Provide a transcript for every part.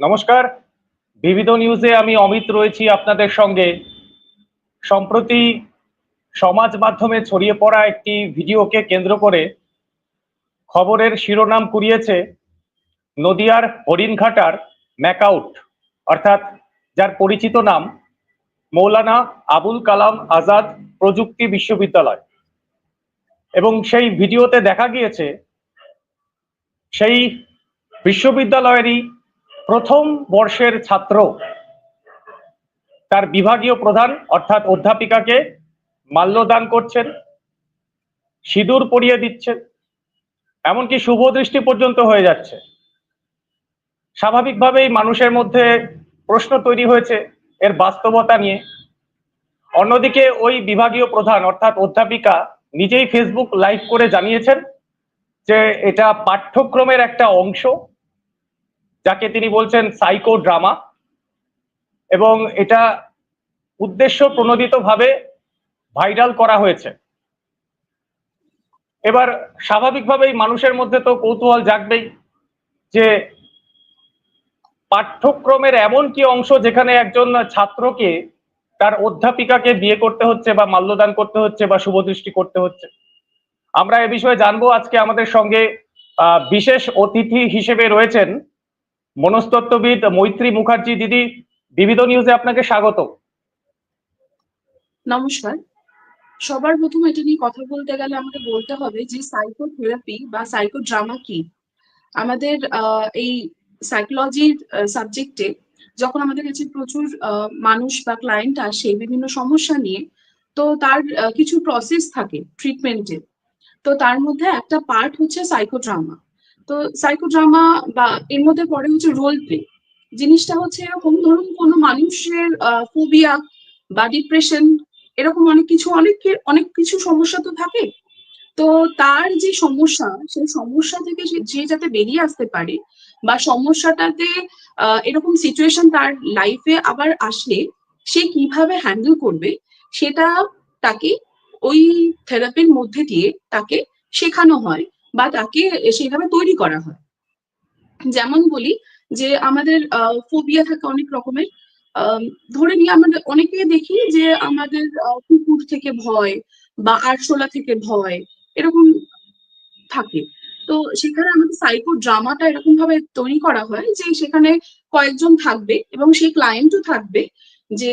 নমস্কার। বিবিধ নিউজে আমি অমিত রয়েছি আপনাদের সঙ্গে। সম্প্রতি সমাজ মাধ্যমে ছড়িয়ে পড়া একটি ভিডিওকে কেন্দ্র করে খবরের শিরোনাম কুড়িয়েছে নদিয়ার হরিণঘাটার ম্যাকআউট, অর্থাৎ যার পরিচিত নাম মৌলানা আবুল কালাম আজাদ প্রযুক্তি বিশ্ববিদ্যালয়। এবং সেই ভিডিওতে দেখা গিয়েছে সেই বিশ্ববিদ্যালয়েরই প্রথম বর্ষের ছাত্র তার বিভাগীয় প্রধান অর্থাৎ অধ্যাপিকাকে মাল্যদান করছেন, সিঁদুর পরিয়ে দিচ্ছেন, এমনকি শুভ দৃষ্টি পর্যন্ত হয়ে যাচ্ছে। স্বাভাবিকভাবেই মানুষের মধ্যে প্রশ্ন তৈরি হয়েছে এর বাস্তবতা নিয়ে। অন্যদিকে ওই বিভাগীয় প্রধান অর্থাৎ অধ্যাপিকা নিজেই ফেসবুক লাইভ করে জানিয়েছেন যে এটা পাঠ্যক্রমের একটা অংশ। যাকে তিনি বলছেন সাইকো ড্রামা এবং এটা উদ্দেশ্য প্রণোদিতভাবে ভাইরাল করা হয়েছে। এবার স্বাভাবিকভাবেই মানুষের মধ্যে তো কৌতূহল জাগবেই যে পাঠ্যক্রমের এমন কি অংশ যেখানে একজন ছাত্রকে তার অধ্যাপিকাকে বিয়ে করতে হচ্ছে বা মাল্যদান করতে হচ্ছে বা শুভদৃষ্টি করতে হচ্ছে। আমরা এ বিষয়ে জানব আজকে আমাদের সঙ্গে বিশেষ অতিথি হিসেবে রয়েছেন মনস্তত্ত্ববিদ মৈত্রী মুখার্জি দিদি, বিবিধ নিউজে আপনাকে স্বাগত। নমস্কার। সবার প্রথম এটা নিয়ে কথা বলতে গেলে আমাকে বলতে হবে যে সাইকোথেরাপি বা সাইকোড্রামা কি? আমাদের এই সাইকোলজির সাবজেক্টে যখন আমাদের কাছে প্রচুর মানুষ বা ক্লায়েন্ট আসে বিভিন্ন সমস্যা নিয়ে, তো তার কিছু প্রসেস থাকে ট্রিটমেন্টের তো তার মধ্যে একটা পার্ট হচ্ছে সাইকোড্রামা তো সাইকোড্রামা বা এর মধ্যে পড়ে হচ্ছে রোল প্লে জিনিসটা হচ্ছে এরকম ধরুন কোনো মানুষের ফোবিয়া বা ডিপ্রেশন এরকম অনেক কিছু অনেক অনেক কিছু সমস্যা তো থাকে। তো তার যে সমস্যা, সেই সমস্যা থেকে যে যাতে বেরিয়ে আসতে পারে বা সমস্যাটাতে এরকম সিচুয়েশন তার লাইফে আবার আসলে সে কীভাবে হ্যান্ডেল করবে, সেটা তাকে ওই থেরাপির মধ্যে দিয়ে তাকে শেখানো হয়। বা তাকে সেইভাবে তৈরি করা হয়। যেমন বলি যে আমাদের ফোবিয়া থাকে অনেক রকমের। ধরে নিয়ে আমাদের অনেকে দেখি যে আমাদের কুকুর থেকে ভয় বা আরশোলা থেকে ভয় এরকম থাকে। তো সেখানে আমাদের সাইকো ড্রামাটা এরকম ভাবে তৈরি করা হয় যে সেখানে কয়েকজন থাকবে এবং সেই ক্লায়েন্টও থাকবে যে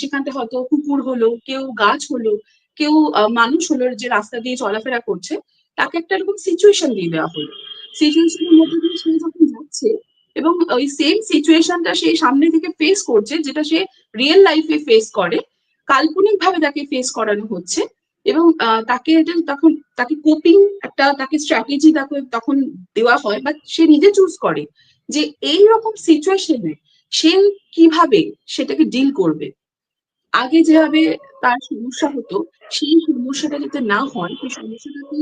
সেখানটা হয়তো কুকুর হলো, কেউ গাছ হলো, কেউ মানুষ হলো যে রাস্তা দিয়ে চলাফেরা করছে। তাকে একটা এরকম সিচুয়েশন দিয়ে দেওয়া হলো। সিচুয়েশনের মধ্যে দিয়ে সে যখন যাচ্ছে এবং ওই সেম সিচুয়েশনটা সে সামনে থেকে ফেস করছে, যেটা সে রিয়েল লাইফে ফেস করে কাল্পনিক ভাবে তাকে ফেস করানো হচ্ছে এবং তাকে এটা তখন, তাকে কোপিং একটা, তাকে স্ট্র্যাটেজি তাকে তখন দেওয়া হয় বা সে নিজে চুজ করে যে এই রকম সিচুয়েশনে সে কীভাবে সেটাকে ডিল করবে। আগে যেভাবে তার সমস্যা হতো, সেই সমস্যাটা যাতে না হয়, সেই সমস্যাটাকে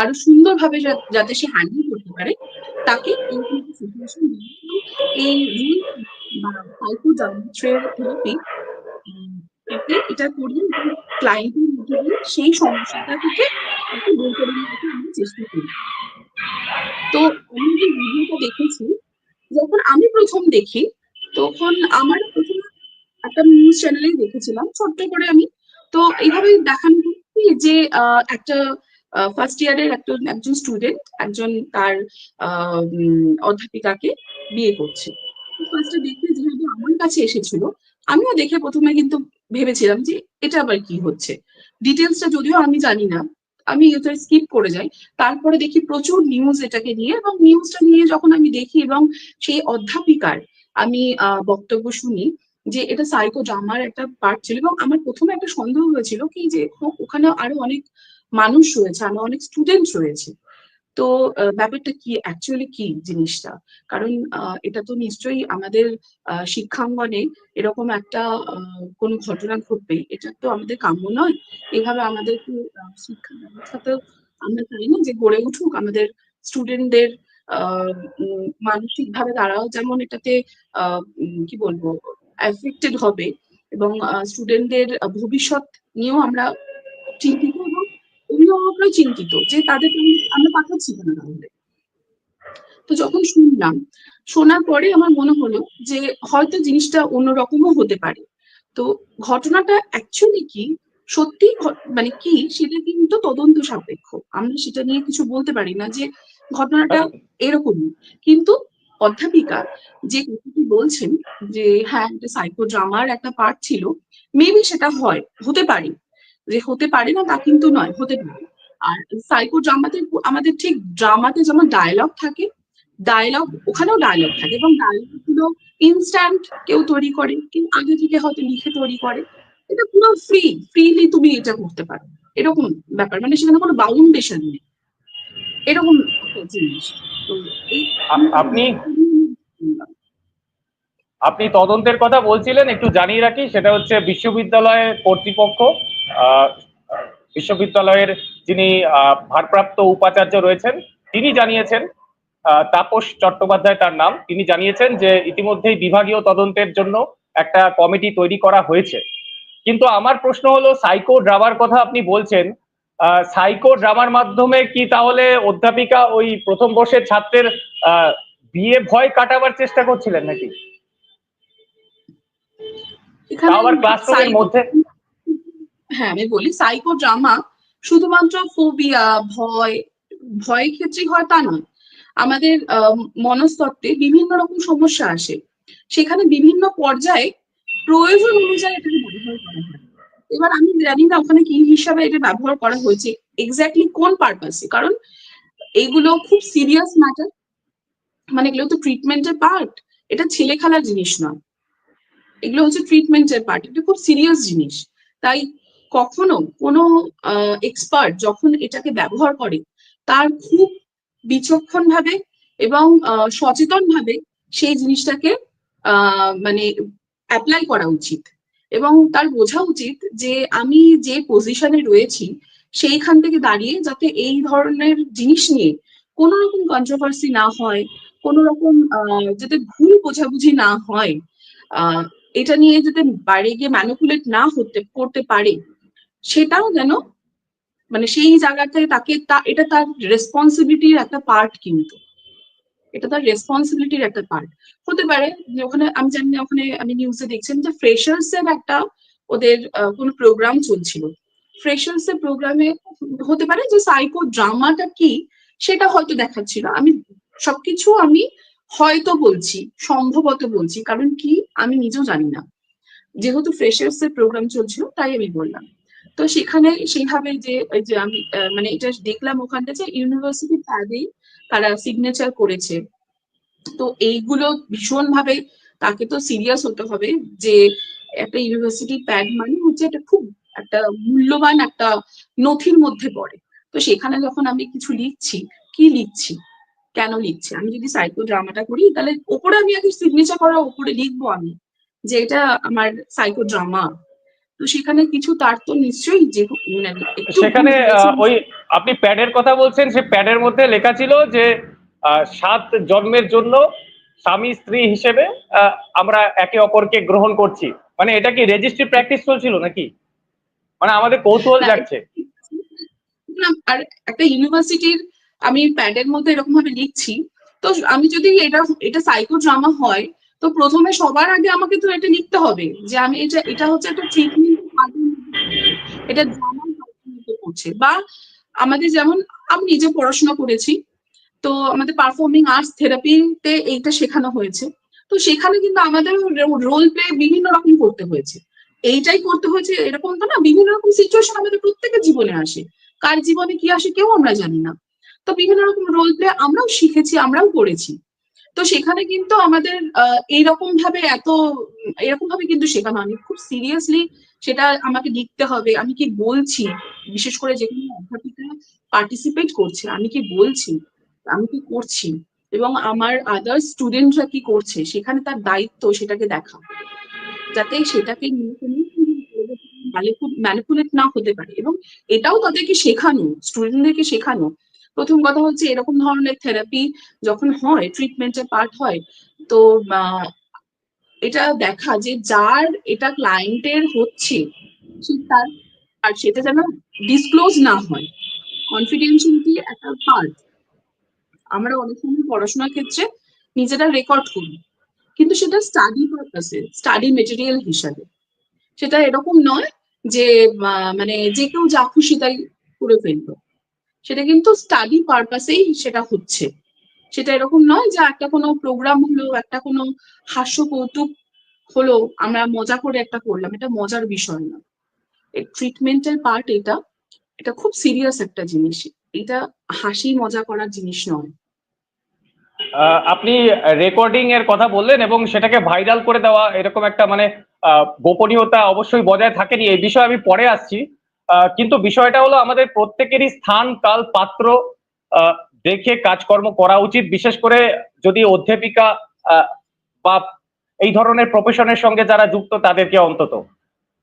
আরও সুন্দরভাবে যাতে সে হ্যান্ডেল করতে পারে, তাকে একটা এই রুল বা সাইকো থেরাপি এতে এটা করি ক্লায়েন্টের মধ্যে সেই সমস্যাটা থেকে তাকে বের করে আমরা চেষ্টা করি। তো আমি যে ভিডিওটা দেখেছি, যখন আমি প্রথম দেখি, তখন আমার প্রথমে একটা নিউজ চ্যানেলেই দেখেছিলাম, ছোট্ট করে আমি। তো এইভাবে দেখানো যে একটা ফার্স্ট ইয়ারের একটা একজন স্টুডেন্ট একজন তার অধ্যাপিকাকে বিয়ে করছে। ফার্স্টে দেখে যেহেতু আমার কাছে এসেছিল, আমিও দেখে প্রথমে কিন্তু ভেবেছিলাম যে এটা আবার কি হচ্ছে। ডিটেলসটা যদিও আমি জানি না, আমি এটা স্কিপ করে যাই। তারপরে দেখি প্রচুর নিউজ এটাকে নিয়ে এবং নিউজটা নিয়ে যখন আমি দেখি এবং সেই অধ্যাপিকার আমি বক্তব্য শুনি যে এটা সাইকো ড্রামার একটা পার্ট ছিল এবং আমার প্রথমে একটা সন্দেহ হয়েছিল কি যে ওখানে আরও অনেক মানুষ রয়েছে, আরও অনেক স্টুডেন্ট রয়েছে। তো ব্যাপারটা কি অ্যাকচুয়ালি কি জিনিসটা? কারণ এটা তো নিশ্চয়ই আমাদের শিক্ষাঙ্গনে এরকম একটা কোনো ঘটনা ঘটবে এটা তো আমাদের কাম্য নয়। এভাবে আমাদের শিক্ষা ব্যবস্থা তো আমরা চাই না যে গড়ে উঠুক। আমাদের স্টুডেন্টদের মানসিক ভাবে তারাও যেমন এটাতে কি বলব এফেক্টেড হবে এবং স্টুডেন্টদের ভবিষ্যৎ নিয়েও আমরা চিন্তিত এবং অভিভাবকরাও চিন্তিত যে তাদের আমরা পাঠাচ্ছি কেন তাহলে তো যখন শুনলাম শোনার পরে আমার মনে হলো যে হয়তো জিনিসটা অন্যরকমও হতে পারে। তো ঘটনাটা অ্যাকচুয়ালি কি? সত্যি মানে কি? সেটা কিন্তু তদন্ত সাপেক্ষ। আমরা সেটা নিয়ে কিছু বলতে পারি না যে ঘটনাটা এরকমই। কিন্তু অধ্যাপিকা যে কথাটি বলছেন যে হ্যাঁ একটা সাইকো ড্রামার একটা পার্ট ছিল মেবি সেটা হয় হতে পারে। যে হতে পারে না, তা কিন্তু নয়, হতে পারে। আর সাইকো ড্রামাতে আমাদের ঠিক ড্রামাতে যেমন ডায়লগ থাকে ডায়লগ ওখানেও ডায়লগ থাকে এবং ডায়লগগুলো ইনস্ট্যান্ট কেউ তৈরি করে, কেউ আগে থেকে হয়তো লিখে তৈরি করে। এটা পুরো ফ্রি ফ্রিলি তুমি এটা করতে পারো। এরকম ব্যাপার মানে সেখানে কোনো বাউন্ডেশন নেই। এরকম জিনিস। আপনি আপনি তদন্তের কথা বলছিলেন, একটু জানিয়ে রাখি, সেটা হচ্ছে বিশ্ববিদ্যালয়ের কর্তৃপক্ষ বিশ্ববিদ্যালয়ের যিনি ভারপ্রাপ্ত উপাচার্য রয়েছেন তিনি জানিয়েছেন তাপস চট্টোপাধ্যায় তার নাম তিনি জানিয়েছেন যে ইতিমধ্যেই বিভাগীয় তদন্তের জন্য একটা কমিটি তৈরি করা হয়েছে। কিন্তু আমার প্রশ্ন হলো সাইকো ড্রামার কথা আপনি বলছেন সাইকো ড্রামার মাধ্যমে কি তাহলে অধ্যাপিকা ওই প্রথম বর্ষের ছাত্রের আহ, বিয়ে ভয় কাটাবার চেষ্টা করছিলেন নাকি? আবার ক্লাসরুমের মধ্যে হ্যাঁ আমি বলি সাইকো ড্রামা শুধুমাত্র ফোবিয়া ভয়, ভয়ের ক্ষেত্রে হয় তা নয়। আমাদের মনস্তত্ত্বে বিভিন্ন রকম সমস্যা আসে। সেখানে বিভিন্ন পর্যায়ে প্রয়োজন অনুযায়ী এটাকে ব্যবহার করা হয়। এবার আমি জানি না ওখানে কি হিসাবে এটা ব্যবহার করা হয়েছে এক্স্যাক্টলি কোন পারপাসে কারণ এগুলো খুব সিরিয়াস ম্যাটার মানে এগুলো তো ট্রিটমেন্টের পার্ট এটা ছেলে খেলার জিনিস নয়। এগুলো হচ্ছে ট্রিটমেন্টের পার্ট এটা খুব সিরিয়াস জিনিস। তাই কখনো কোনো এক্সপার্ট যখন এটাকে ব্যবহার করে, তার খুব বিচক্ষণ ভাবে এবং সচেতন ভাবে সেই জিনিসটাকে মানে অ্যাপ্লাই করা উচিত। এবং তার বোঝা উচিত যে আমি যে পজিশনে রয়েছি, সেইখান থেকে দাঁড়িয়ে যাতে এই ধরনের জিনিস নিয়ে কোনো রকম কন্ট্রোভার্সি না হয়, কোনো রকম যাতে ভুল বোঝাবুঝি না হয় এটা নিয়ে যাতে বাইরে গিয়ে ম্যানিপুলেট না হতে, করতে পারে সেটাও যেন মানে সেই জায়গাটায় তাকে তা, এটা তার রেসপন্সিবিলিটির একটা পার্ট কিন্তু। এটা তার রেসপন্সিবিলিটির একটা পার্ট হতে পারে যে ওখানে, আমি জানি না, ওখানে আমি নিউজে দেখছেন যে ফ্রেশার্স এর একটা ওদের কোনো প্রোগ্রাম চলছিল। ফ্রেশার্স এর প্রোগ্রামে হতে পারে যে সাইকো ড্রামাটা কি, সেটা হয়তো দেখাচ্ছিল। আমি সবকিছু আমি হয়তো বলছি, সম্ভবত বলছি, কারণ কি আমি নিজেও জানি না। যেহেতু ফ্রেশার্স এর প্রোগ্রাম চলছিল, তাই আমি বললাম। তো সেখানে সেইভাবে যে, ওই যে আমি মানে এটা দেখলাম ওখানটা যে ইউনিভার্সিটি প্যাডেই তারা সিগনেচার করেছে। তো এইগুলো ভীষণ ভাবে তাকে তো সিরিয়াস হতে হবে যে একটা ইউনিভার্সিটি প্যাড মানে হচ্ছে একটা খুব একটা মূল্যবান একটা নথির মধ্যে পড়ে। তো সেখানে যখন আমি কিছু লিখছি, কি লিখছি? কেন লিখছি? আমি যদি সাইকো ড্রামাটা করি, তাহলে ওপরে আমি আগে সিগনেচার করার ওপরে লিখব আমি যে এটা আমার সাইকো ড্রামা তো সেখানে কিছু তার তো নিশ্চয়ই যে মানে সেখানে ওই আপনি প্যাডের কথা বলছেন সে প্যাডের মধ্যে লেখা ছিল যে সাত জন্মের জন্য স্বামী স্ত্রী হিসেবে আমরা একে অপরকে গ্রহণ করছি। মানে এটা কি রেজিস্ট্রি প্র্যাকটিস চলছিল নাকি? মানে আমাদের কৌতূহল যাচ্ছে আর একটা ইউনিভার্সিটির আমি প্যাডের মধ্যে এরকম ভাবে লিখছি। তো আমি যদি এটা এটা সাইকো ড্রামা হয় তো প্রথমে সবার আগে আমাকে তো এটা লিখতে হবে যে আমি এটা এটা হচ্ছে একটা ট্রিটমেন্ট এটা করছে। বা আমাদের যেমন, আমি নিজে পড়াশোনা করেছি, তো আমাদের পারফর্মিং আর্টস থেরাপিতে এইটা শেখানো হয়েছে। তো সেখানে কিন্তু আমাদের রোল প্লে বিভিন্ন রকম করতে হয়েছে। এইটাই করতে হয়েছে এরকম তো না, বিভিন্ন রকম সিচুয়েশন আমাদের প্রত্যেকের জীবনে আসে। কার জীবনে কি আসে কেউ আমরা জানি না। তো বিভিন্ন রকম রোল প্লে আমরাও শিখেছি, আমরাও করেছি। তো সেখানে কিন্তু আমাদের এইরকম ভাবে এত, এরকম ভাবে কিন্তু শেখানো আমি খুব সিরিয়াসলি সেটা আমাকে লিখতে হবে। আমি কি বলছি? বিশেষ করে যেখানে অধ্যাপিকা পার্টিসিপেট করছে, আমি কি বলছি? আমি কি করছি? এবং আমার আদার স্টুডেন্টরা কি করছে? সেখানে তার দায়িত্ব সেটাকে দেখা। যাতে সেটাকে নিয়ে ম্যানিপুলেট না হতে পারে। এবং এটাও তাদেরকে শেখানো স্টুডেন্টদেরকে শেখানো প্রথম কথা হচ্ছে এরকম ধরনের থেরাপি যখন হয় ট্রিটমেন্টের পার্ট হয়, তো এটা দেখা যে যার এটা ক্লায়েন্টের হচ্ছে তার, আর সেটা যেন ডিসক্লোজ না হয়। কনফিডেন্সিয়ালিটি একটা পার্ট আমরা অনেক সময় পড়াশোনার ক্ষেত্রে নিজেরা রেকর্ড করি, কিন্তু সেটা স্টাডি পারপাসে স্টাডি মেটেরিয়াল হিসাবে। সেটা এরকম নয় যে মানে যে কেউ যা খুশি তাই করে ফেলল। সেটা কিন্তু স্টাডি পারপাসেই সেটা হচ্ছে। সেটা এরকম নয় যে একটা কোনো প্রোগ্রাম হলো, একটা কোনো হাস্য কৌতুক হলো, আমরা মজা করে একটা করলাম। এটা মজার বিষয় না। ট্রিটমেন্টের পার্ট এটা এটা খুব সিরিয়াস একটা জিনিস। এটা হাসি মজা করার জিনিস নয়। আপনি রেকর্ডিং এর কথা বললেন এবং সেটাকে ভাইরাল করে দেওয়া এরকম একটা মানে গোপনীয়তা অবশ্যই বজায় থাকেনি। এই বিষয়ে আমি পরে আসছি। কিন্তু বিষয়টা হলো আমাদের প্রত্যেকেরই স্থান কাল পাত্র দেখে কাজকর্ম করা উচিত। বিশেষ করে যদি অধ্যাপিকা বা এই ধরনের প্রফেশনের সঙ্গে যারা যুক্ত তাদেরকে অন্তত।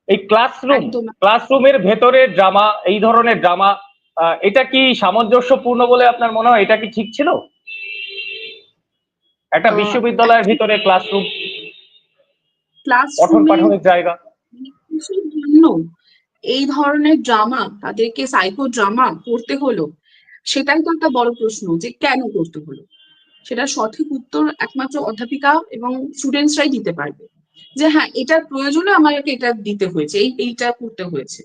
এই ক্লাসরুম ক্লাসরুমের ভেতরে ড্রামা এই ধরনের ড্রামা এটা কি সামঞ্জস্যপূর্ণ বলে আপনার মনে হয়? এটা কি ঠিক ছিল? একটা বিশ্ববিদ্যালয়ের ভিতরে ক্লাসরুম ক্লাসরুমে পাঠনের জায়গা। জন্য? এই ধরনের ড্রামা তাদেরকে সাইকো ড্রামা করতে হলো, সেটাই তো একটা বড় প্রশ্ন যে কেন করতে হলো? সেটা সঠিক উত্তর একমাত্র অধ্যাপিকা এবং স্টুডেন্টসরাই দিতে পারবে। যে হ্যাঁ এটার প্রয়োজনে আমাকে এটা দিতে হয়েছে, এই, এইটা করতে হয়েছে।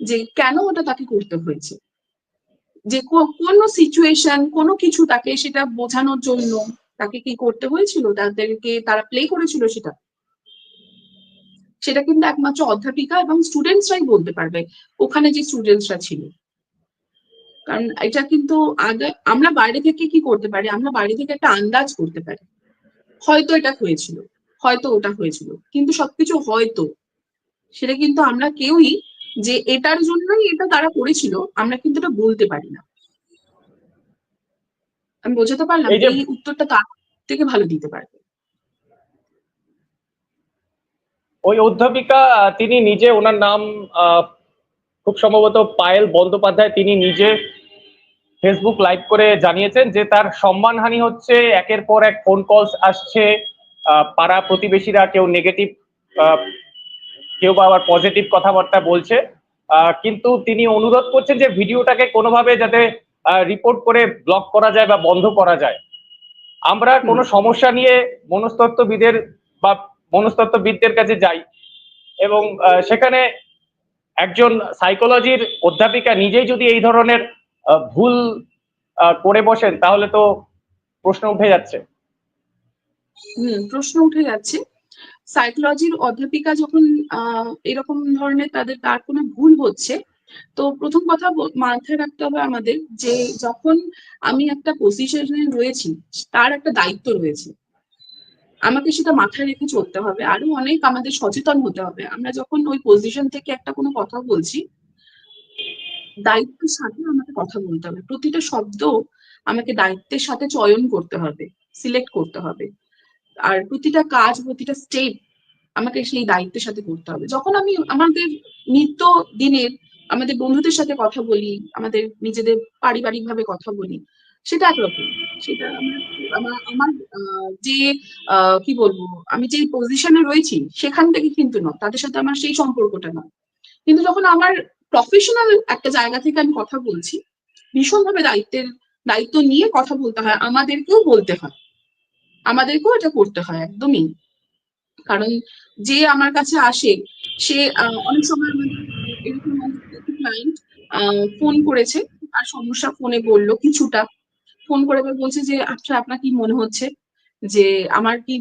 যে কেন ওটা তাকে করতে হয়েছে? যে কোনো সিচুয়েশন কোনো কিছু তাকে সেটা বোঝানোর জন্য তাকে কি করতে হয়েছিল? তাদেরকে তারা প্লে করেছিল সেটা? সেটা কিন্তু একমাত্র অধ্যাপিকা এবং স্টুডেন্টসরাই বলতে পারবে ওখানে যে স্টুডেন্টসরা ছিল। কারণ এটা কিন্তু আগে আমরা বাইরে থেকে কি করতে পারি? আমরা বাইরে থেকে একটা আন্দাজ করতে পারি। হয়তো এটা হয়েছিল হয়তো ওটা হয়েছিল কিন্তু সবকিছু হয়তো। সেটা কিন্তু আমরা কেউই যে এটার জন্যই এটা তারা করেছিল আমরা কিন্তু এটা বলতে পারি না। আমি বোঝাতে পারলাম এই যে- এই উত্তরটা তার থেকে ভালো দিতে পারবে। ওই অধ্যাপিকা তিনি নিজে ওনার নাম খুব সম্ভবত পায়েল বন্দ্যোপাধ্যায় তিনি নিজে ফেসবুক লাইভ করে জানিয়েছেন যে তার সম্মানহানি হচ্ছে একের পর এক ফোন কলস আসছে পাড়া প্রতিবেশীরা কেউ নেগেটিভ কেউ বা আবার পজিটিভ কথাবার্তা বলছে। কিন্তু তিনি অনুরোধ করছেন যে ভিডিওটাকে কোনোভাবে যাতে রিপোর্ট করে ব্লক করা যায় বা বন্ধ করা যায়। আমরা কোনো সমস্যা নিয়ে মনস্তত্ত্ববিদের বা মনস্তত্ত্ববিদদের কাছে যাই এবং সেখানে একজন সাইকোলজির অধ্যাপিকা নিজেই যদি এই ধরনের ভুল করে বসেন তাহলে তো প্রশ্ন উঠে যাচ্ছে। প্রশ্ন উঠে যাচ্ছে। সাইকোলজির অধ্যাপিকা যখন এরকম ধরনের তাদের তার কোনো ভুল হচ্ছে, তো প্রথম কথা মাথায় রাখতে হবে আমাদের যে যখন আমি একটা পজিশনে রয়েছি, তার একটা দায়িত্ব রয়েছে। আমাকে সেটা মাথায় রেখে চলতে হবে। আরও অনেক আমাদের সচেতন হতে হবে। আমরা যখন ওই পজিশন থেকে একটা কোনো কথা বলছি, দায়িত্বের সাথে আমাকে কথা বলতে হবে। প্রতিটা শব্দ আমাকে দায়িত্বের সাথে চয়ন করতে হবে সিলেক্ট করতে হবে। আর প্রতিটা কাজ, প্রতিটা স্টেপ আমাকে সেই দায়িত্বের সাথে করতে হবে। যখন আমি আমাদের নিত্য দিনের আমাদের বন্ধুদের সাথে কথা বলি, আমাদের নিজেদের পারিবারিক ভাবে কথা বলি সেটা একরকম, সেটা আমার আমার যে কি বলব, আমি যে পজিশনে রয়েছি সেখান থেকে কিন্তু নয়, তাদের সাথে আমার সেই সম্পর্কটা নয়। কিন্তু যখন আমার প্রফেশনাল একটা জায়গা থেকে আমি কথা বলছি, ভীষণভাবে দায়িত্বের, দায়িত্ব নিয়ে কথা বলতে হয়, আমাদেরকেও বলতে হয়, আমাদেরকেও এটা করতে হয়, একদমই। কারণ যে আমার কাছে আসে, সে অনেক সময় আমাদের এরকম ফোন করেছে, আর সমস্যা ফোনে বলল কিছুটা। ফোন করে বলছে যে আচ্ছা আপনার কি মনে হচ্ছে যে আমার কি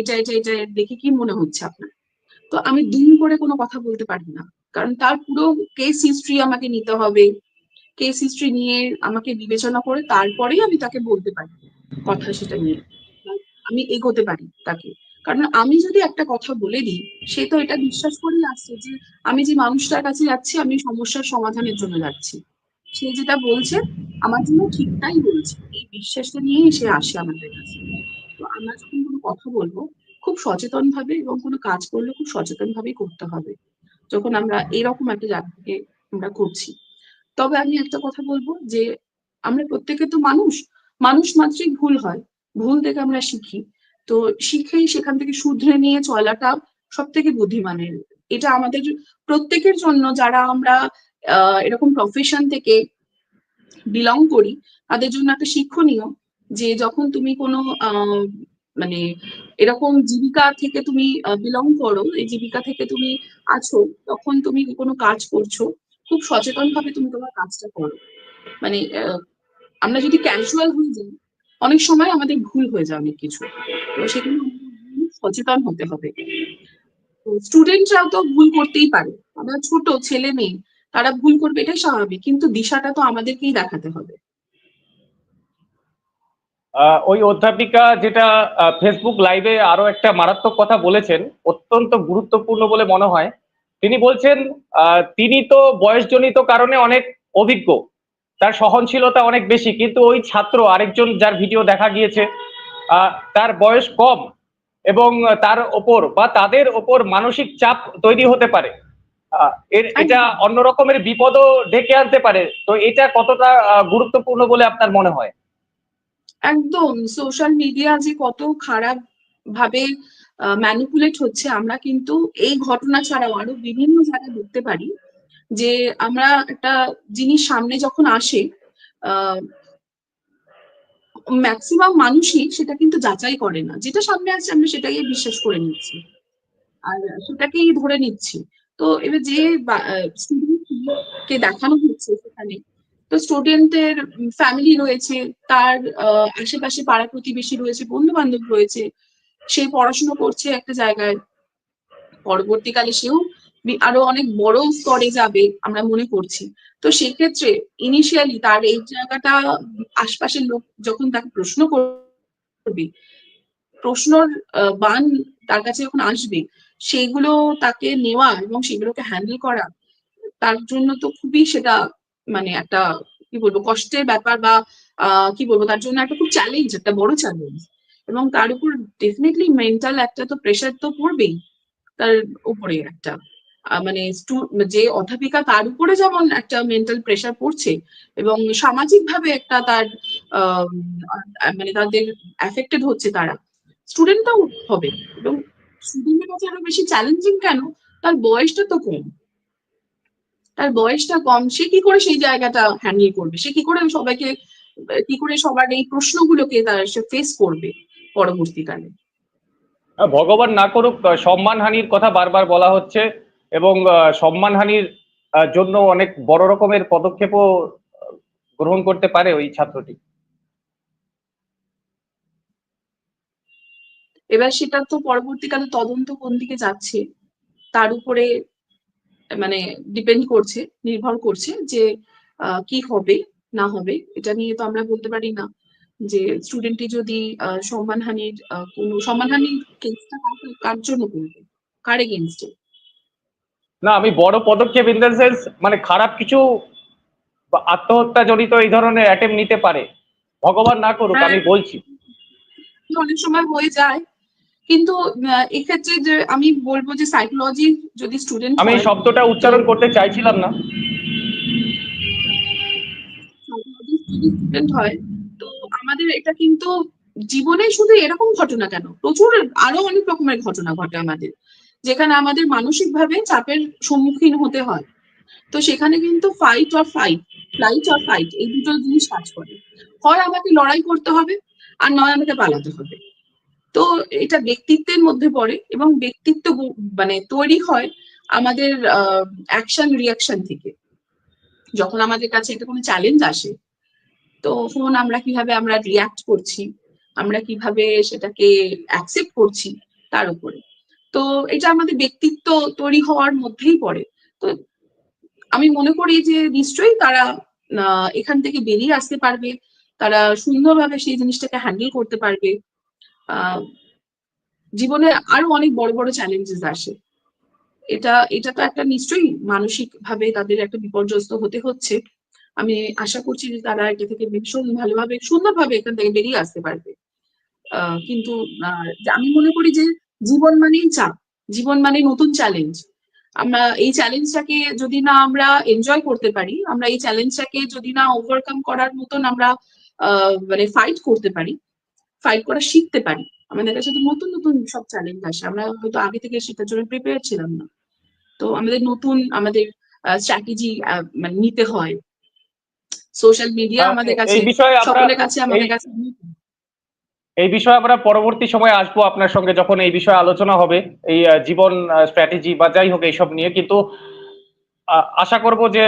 এটা এটা এটা দেখে কি মনে হচ্ছে আপনার? তো আমি দিন করে কোনো কথা বলতে পারি না। কারণ তার পুরো কেস হিস্ট্রি আমাকে নিতে হবে। কেস হিস্ট্রি নিয়ে আমাকে বিবেচনা করে তারপরেই আমি তাকে বলতে পারি কথা সেটা নিয়ে। আমি এগোতে পারি তাকে। কারণ আমি যদি একটা কথা বলে দিই সে তো এটা বিশ্বাস করেই আসছে যে আমি যে মানুষটার কাছে যাচ্ছি আমি সমস্যার সমাধানের জন্য যাচ্ছি। সে যেটা বলছে, আমার জন্য ঠিকটাই বলছে। এই বিশ্বাসটা নিয়েই সে আসে আমাদের কাছে। তো আমরা যখন কোনো কথা বলব, খুব সচেতন ভাবে এবং কোনো কাজ করলে খুব সচেতন ভাবেই করতে হবে। যখন আমরা এরকম একটা জায়গা থেকে আমরা করছি। তবে আমি একটা কথা বলব যে, আমরা প্রত্যেকে তো মানুষ। মানুষ মাত্রই ভুল হয়। ভুল থেকে আমরা শিখি। তো শিখেই সেখান থেকে শুধরে নিয়ে চলাটা সব থেকে বুদ্ধিমানের। এটা আমাদের প্রত্যেকের জন্য যারা আমরা এরকম প্রফেশন থেকে বিলং করি, তাদের জন্য একটা শিক্ষণীয় যে যখন তুমি কোনো মানে এরকম জীবিকা থেকে তুমি বিলং করো, এই জীবিকা থেকে তুমি আছো, তখন তুমি কোনো কাজ করছ, খুব সচেতন ভাবে তুমি তোমার কাজটা করো। মানে আমরা যদি ক্যাজুয়াল হয়ে যাই, অনেক সময় আমাদের ভুল হয়ে যায় অনেক কিছু। তো সেখানে সচেতন হতে হবে। স্টুডেন্টরাও তো ভুল করতেই পারে। আমরা ছোট, ছেলে, মেয়ে তারা ভুল করবে, এটাই স্বাভাবিক। কিন্তু দিশাটা তো আমাদেরকেই দেখাতে হবে। ওই অধ্যাপিকা যেটা ফেসবুক লাইভে আরও একটা মারাত্মক কথা বলেছেন, অত্যন্ত গুরুত্বপূর্ণ বলে মনে হয়। তিনি বলছেন তিনি তো বয়সজনিত কারণে অনেক অভিজ্ঞ। তার সহনশীলতা অনেক বেশি, কিন্তু ওই ছাত্র আরেকজন যার ভিডিও দেখা গিয়েছে তার বয়স কম এবং তার ওপর বা তাদের ওপর মানসিক চাপ তৈরি হতে পারে। এটা অন্য রকমের বিপদও ডেকে আনতে পারে। তো এটা কতটা গুরুত্বপূর্ণ বলে আপনার মনে হয়? একদম। সোশ্যাল মিডিয়া যে কত খারাপ ভাবে ম্যানিপুলেট হচ্ছে আমরা কিন্তু এই ঘটনা ছাড়াও আরও বিভিন্ন জায়গায় দেখতে পারি যে আমরা একটা জিনিস সামনে যখন আসে ম্যাক্সিমাম মানুষই সেটা কিন্তু যাচাই করে না। যেটা সামনে আসছে আমরা সেটাকে বিশ্বাস করে নিচ্ছি। আর সেটাকেই ধরে নিচ্ছি। তো এবার যে স্টুডেন্টকে দেখানো হচ্ছে সেখানে, তো স্টুডেন্টের ফ্যামিলি রয়েছে, তার আশেপাশে পাড়া প্রতিবেশী রয়েছে বন্ধু বান্ধব রয়েছে, সে পড়াশোনা করছে একটা জায়গায়। পরবর্তীকালে সেও আরও অনেক বড় স্তরে যাবে আমরা মনে করছি। তো সেক্ষেত্রে ইনিশিয়ালি তার এই জায়গাটা আশপাশের লোক যখন তাকে প্রশ্ন করবে, প্রশ্নর বান তার কাছে যখন আসবে সেগুলো তাকে নেওয়া এবং সেগুলোকে হ্যান্ডেল করা, তার জন্য তো খুবই সেটা মানে একটা, কি বলব, কষ্টের ব্যাপার বা কি বলব, তার জন্য একটা খুব চ্যালেঞ্জ একটা বড় চ্যালেঞ্জ এবং তার উপর ডেফিনেটলি মেন্টাল একটা তো প্রেশার তো পড়বেই, তার উপরে একটা। মানে যে অধ্যাপিকা তার উপরে যেমন একটা মেন্টাল প্রেশার পড়ছে এবং সামাজিক ভাবে একটা তার মানে তাদের অ্যাফেক্টেড হচ্ছে তারা স্টুডেন্টটাও হবে এবং স্টুডেন্টের কাছে আরও বেশি চ্যালেঞ্জিং কেন? তার বয়সটা তো কম। তার বয়সটা কম। সে কি করে সেই জায়গাটা হ্যান্ডেল করবে? সে কি করে সবাইকে, কি করে সবার এই প্রশ্নগুলোকে তার সে ফেস করবে পরবর্তীকালে? ভগবান না করুক সম্মানহানির কথা বারবার বলা হচ্ছে এবং সম্মানহানির জন্য অনেক বড় রকমের পদক্ষেপও গ্রহণ করতে পারে ওই ছাত্রটি। এবার সেটা তো পরবর্তীকালে তদন্ত কোন দিকে যাচ্ছে তার উপরে মানে ডিপেন্ড করছে নির্ভর করছে যে কি হবে না হবে এটা নিয়ে তো আমরা বলতে পারি না যে স্টুডেন্টটি যদি সম্মানহানির কোনো সম্মানহানির কেসটা কার জন্য করবে কার এগেনস্টে না আমি বড় পদক্ষেপ ইন দ্য সেন্স মানে খারাপ কিছু বা আত্মহত্যা জড়িত এই ধরনের অ্যাটেম্প নিতে পারে ভগবান না করুক হ্যাঁ। আমি বলছি অনেক সময় হয়ে যায় কিন্তু এক্ষেত্রে যে আমি বলব যে সাইকোলজি যদি স্টুডেন্ট আমি শব্দটা উচ্চারণ করতে চাইছিলাম না। স্টুডেন্ট হয় তো আমাদের এটা কিন্তু জীবনে শুধু এরকম ঘটনা কেন? প্রচুর আরও অনেক রকমের ঘটনা ঘটে আমাদের যেখানে আমাদের মানসিক ভাবে চাপের সম্মুখীন হতে হয়। তো সেখানে কিন্তু fight or fight flight or fight এই দুটো জিনিস কাজ করে। হয় আমাকে লড়াই করতে হবে আর নয় আমাকে পালাতে হবে। তো এটা ব্যক্তিত্বের মধ্যে পড়ে এবং ব্যক্তিত্ব মানে তৈরি হয় আমাদের অ্যাকশন রিয়াকশন থেকে। যখন আমাদের কাছে একটা কোনো চ্যালেঞ্জ আসে, তো তখন আমরা কীভাবে আমরা রিয়াক্ট করছি, আমরা কীভাবে সেটাকে অ্যাকসেপ্ট করছি তার উপরে। তো এটা আমাদের ব্যক্তিত্ব তৈরি হওয়ার মধ্যেই পড়ে। তো আমি মনে করি যে নিশ্চয়ই তারা এখান থেকে বেরিয়ে আসতে পারবে, তারা সুন্দরভাবে সেই জিনিসটাকে হ্যান্ডেল করতে পারবে। জীবনে আরও অনেক বড় বড় চ্যালেঞ্জেস আসে। এটা এটা তো একটা নিশ্চয়ই মানসিক ভাবে তাদের একটা বিপর্যস্ত হতে হচ্ছে। আমি আশা করছি যে তারা এটা থেকে ভীষণ ভালোভাবে, সুন্দরভাবে এখান থেকে বেরিয়ে আসতে পারবে। কিন্তু আমি মনে করি যে জীবন মানেই চাপ, জীবন মানে নতুন চ্যালেঞ্জ আমরা এই চ্যালেঞ্জটাকে যদি না আমরা এনজয় করতে পারি, আমরা এই চ্যালেঞ্জটাকে যদি না ওভারকাম করার মতন আমরা মানে ফাইট করতে পারি ফাইট করা শিখতে পারি। আমাদের কাছে তো নতুন নতুন সব চ্যালেঞ্জ আসে। আমরা হয়তো আগে থেকে সেটার জন্য প্রিপেয়ার ছিলাম না। তো আমাদের নতুন আমাদের স্ট্র্যাটেজি মানে নিতে হয়। সোশ্যাল মিডিয়া আমাদের কাছে সকলের কাছে আমাদের কাছে এই বিষয়ে আমরা পরবর্তী সময়ে আসব আপনার সঙ্গে যখন এই বিষয়ে আলোচনা হবে এই জীবন স্ট্র্যাটেজি বা যাই হোক এইসব নিয়ে। কিন্তু আশা করব যে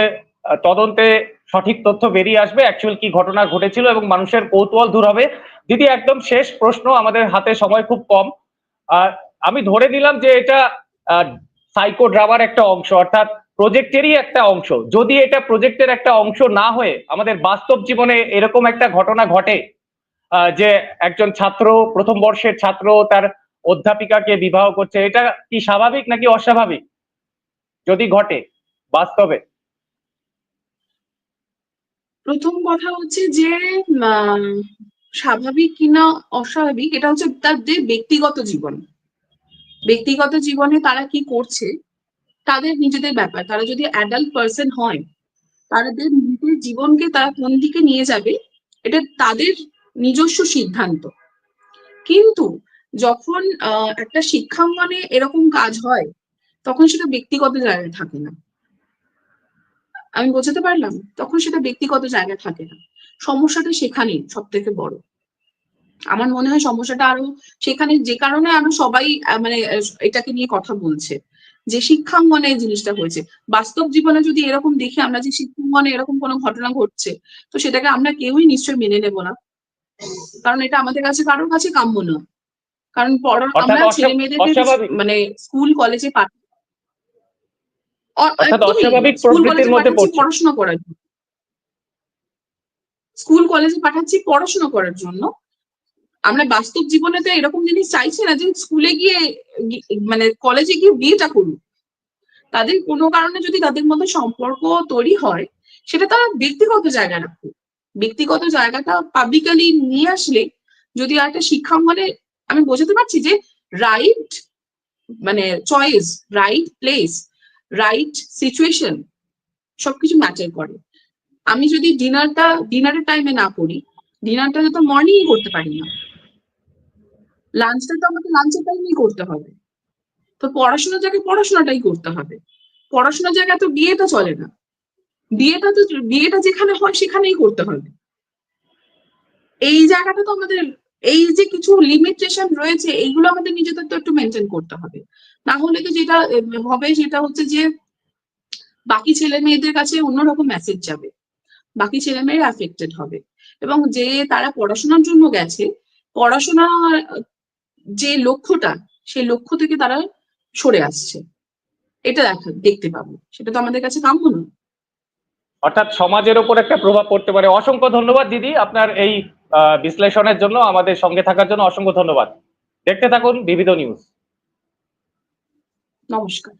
তদন্তে সঠিক তথ্য বেরিয়ে আসবে অ্যাকচুয়াল কি ঘটনা ঘটেছিল এবং মানুষের কৌতূহল দূর হবে। দিদি, একদম শেষ প্রশ্ন। আমাদের হাতে সময় খুব কম। আর আমি ধরে নিলাম যে এটা সাইকো ড্রামার একটা অংশ, অর্থাৎ প্রজেক্টেরই একটা অংশ। যদি এটা প্রজেক্টের একটা অংশ না হয়ে আমাদের বাস্তব জীবনে এরকম একটা ঘটনা ঘটে যে একজন ছাত্র, প্রথম বর্ষের ছাত্র, তার অধ্যাপিকাকে বিবাহ করছে, এটা কি স্বাভাবিক নাকি অস্বাভাবিক? যদি ঘটে, বাস্তবে। প্রথম কথা হচ্ছে যে স্বাভাবিক কিনা অস্বাভাবিক, এটা হচ্ছে তাদের ব্যক্তিগত জীবন। ব্যক্তিগত জীবনে তারা কি করছে? তাদের নিজেদের ব্যাপার। তারা যদি অ্যাডাল্ট পার্সন হয় তাদের নিজেদের জীবনকে তারা কোন দিকে নিয়ে যাবে? এটা তাদের নিজস্ব সিদ্ধান্ত। কিন্তু যখন একটা শিক্ষাঙ্গনে এরকম কাজ হয়, তখন সেটা ব্যক্তিগত জায়গায় থাকে না। আমি বোঝাতে পারলাম? তখন সেটা ব্যক্তিগত জায়গায় থাকে না। সমস্যাটা সেখানেই সব থেকে বড়। আমার মনে হয় সমস্যাটা আরও সেখানে যে কারণে আরও সবাই মানে এটাকে নিয়ে কথা বলছে যে শিক্ষাঙ্গনে এই জিনিসটা হয়েছে। বাস্তব জীবনে যদি এরকম দেখি আমরা যে শিক্ষাঙ্গনে এরকম কোনো ঘটনা ঘটছে তো সেটাকে আমরা কেউই নিশ্চয়ই মেনে নেব না। কারণ এটা আমাদের কাছে কারোর কাছে কাম্য নয়। কারণ পড়া আমরা ছেলে মেয়েদের মানে স্কুল কলেজে পাঠ অ- অর্থাৎ একদমই। অস্বাভাবিক স্কুল প্রবৃত্তির কলেজে মধ্যে পাঠাচ্ছি পড়ছে। পড়াশোনা করার জন্য স্কুল, কলেজে পাঠাচ্ছি পড়াশোনা করার জন্য। আমরা বাস্তব জীবনে তো এরকম জিনিস চাইছি না যে স্কুলে গিয়ে মানে কলেজে গিয়ে বিয়েটা করুক। তাদের কোনো কারণে যদি তাদের মধ্যে সম্পর্ক তৈরি হয়, সেটা তারা ব্যক্তিগত জায়গা রাখুক। ব্যক্তিগত জায়গাটা পাবলিকালি নিয়ে আসলে যদি একটা শিক্ষাঙ্গনে আমি বোঝাতে পারছি যে রাইট মানে choice right place right situation সবকিছু ম্যাটার করে। আমি যদি ডিনারটা, ডিনারের টাইমে না করি, ডিনারটা তো মর্নিং করতে পারি না। লাঞ্চটা তো আমাকে লাঞ্চের টাইমেই করতে হবে। তো পড়াশোনার জায়গায় পড়াশোনাটাই করতে হবে। পড়াশোনার জায়গায় তো বিয়েটা চলে না। বিয়েটা তো, বিয়েটা যেখানে হয় সেখানেই করতে হবে। এই জায়গাটা তো আমাদের, এই যে কিছু লিমিটেশন রয়েছে, এইগুলো আমাদের নিজেদের তো একটু মেনটেন করতে হবে। না হলে তো যেটা হবে সেটা হচ্ছে যে, বাকি ছেলে মেয়েদের কাছে অন্যরকম মেসেজ যাবে। বাকি ছেলে মেয়েরা অ্যাফেক্টেড হবে। এবং যে তারা পড়াশোনার জন্য গেছে পড়াশোনা যে লক্ষ্যটা সেই লক্ষ্য থেকে তারা সরে আসছে। এটা দেখা দেখতে পাবো। সেটা তো আমাদের কাছে কাম্য নয়। অর্থাৎ সমাজের ওপর একটা প্রভাব পড়তে পারে। অসংখ্য ধন্যবাদ দিদি আপনার এই বিশ্লেষণের জন্য আমাদের সঙ্গে থাকার জন্য অসংখ্য ধন্যবাদ। দেখতে থাকুন বিবিধ নিউজ। নমস্কার।